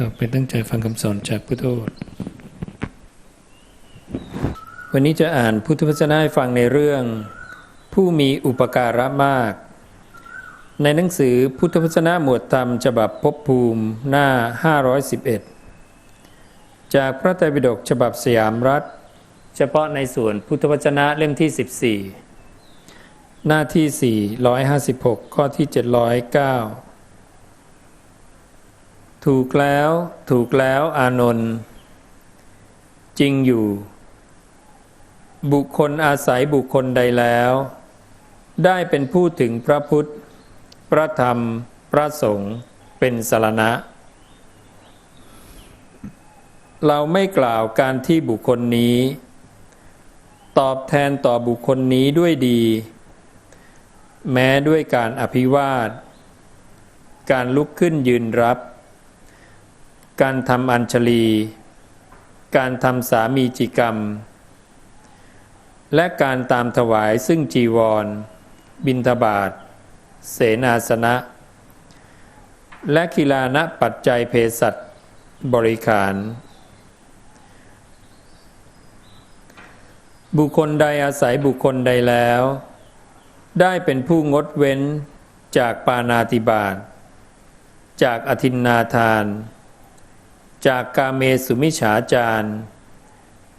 ต่อไปตั้งใจฟังคำสอนจากพุทโธวันนี้จะอ่านพุทธพจนะให้ฟังในเรื่อง ผู้มีอุปการะมาก ในหนังสือพุทธพจนะหมวดธรรมฉบับภพภูมิหน้า 511 จากพระไตรปิฎกฉบับสยามรัฐ เฉพาะในส่วนพุทธวจนะเล่มที่ 14 หน้าที่ 456 ข้อที่ 709 ถูกแล้วถูกแล้วอานนท์จริงอยู่ บุคคลอาศัยบุคคลใดแล้ว ได้เป็นผู้ถึงพระพุทธ พระธรรม พระสงฆ์เป็นสารณะ เราไม่กล่าวการที่บุคคลนี้ ตอบแทนต่อบุคคลนี้ด้วยดี แม้ด้วยการอภิวาท การลุกขึ้นยืนรับ การทำอัญชลี การทำสามีจิกรรม และการตามถวายซึ่งจีวร บินทบาท เสนาสนะ และกีฬานะปัจจัยเพสัตบริขาร บุคคลใดอาศัยบุคคลใดแล้ว ได้เป็นผู้งดเว้นจากปานาติบาตจากอธินนาทาน จากกาเมสุมิฉาจาร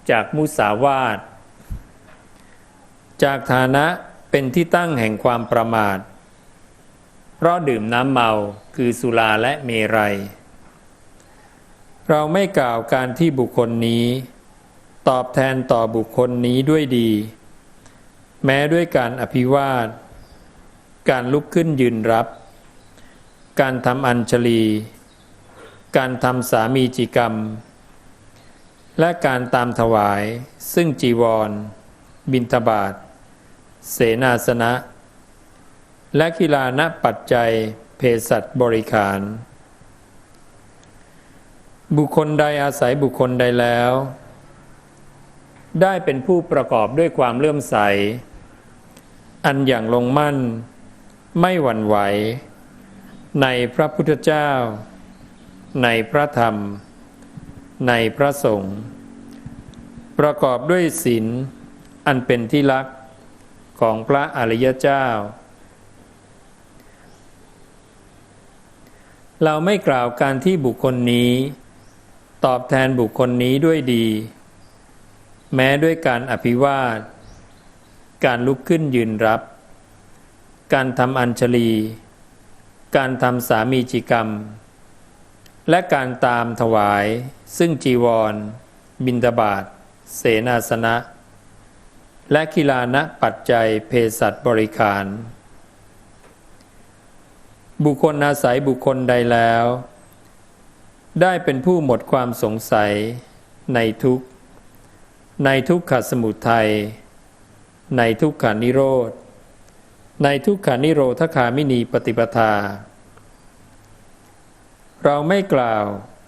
จากมุสาวาทจากฐานะเป็นที่ตั้งแห่งความประมาท เพราะดื่มน้ำเมาคือสุราและเมรัย เราไม่กล่าวการที่บุคคลนี้ ตอบแทนต่อบุคคลนี้ด้วยดี แม้ด้วยการอภิวาท การลุกขึ้นยืนรับ การทำอัญชลี การทำสามีจิกรรม และการตามถวาย ซึ่งจีวร บินทบาท เสนาสนะ และกีฬาณปัจจัยเพสัตบริขาร บุคคลใดอาศัยบุคคลใดแล้ว ได้เป็นผู้ประกอบด้วยความเลื่อมใส อันอย่างลงมั่น ไม่หวั่นไหว ในพระพุทธเจ้า ในพระธรรม ในพระสงฆ์ประกอบด้วยศีลอันเป็นที่รักของพระอริยเจ้า เราไม่กล่าวการที่บุคคลนี้ ตอบแทนบุคคลนี้ด้วยดี แม้ด้วยการอภิวาท การลุกขึ้นยืนรับ การทำอัญชลี การทำสามีจิกรรม และการตามถวาย ซึ่งจีวร บินตบาทเสนาสนะ และกีฬานะปัจจัยเพสัตบริการ บุคคลอาศัยบุคคลใดแล้ว ได้เป็นผู้หมดความสงสัยในทุกในทุกขสมุทัยในทุกขานิโรธในทุกขานิโรธคามินีปฏิปทา เราไม่กล่าว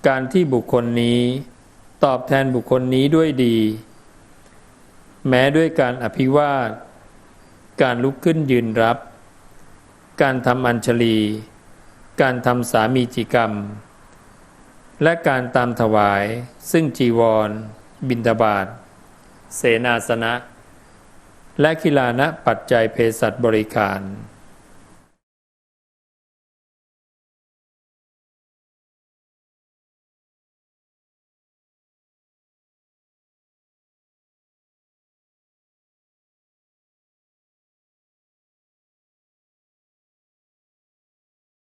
การที่บุคคลนี้ ตอบแทนบุคคลนี้ด้วยดี แม้ด้วยการอภิวาท การลุกขึ้นยืนรับ การทำอัญชลี การทำสามีจิกรรม และการตามถวาย ซึ่งจีวร บินทบาทเสนาสนะ และกีฬานะปัจจัยเพสัตบริการ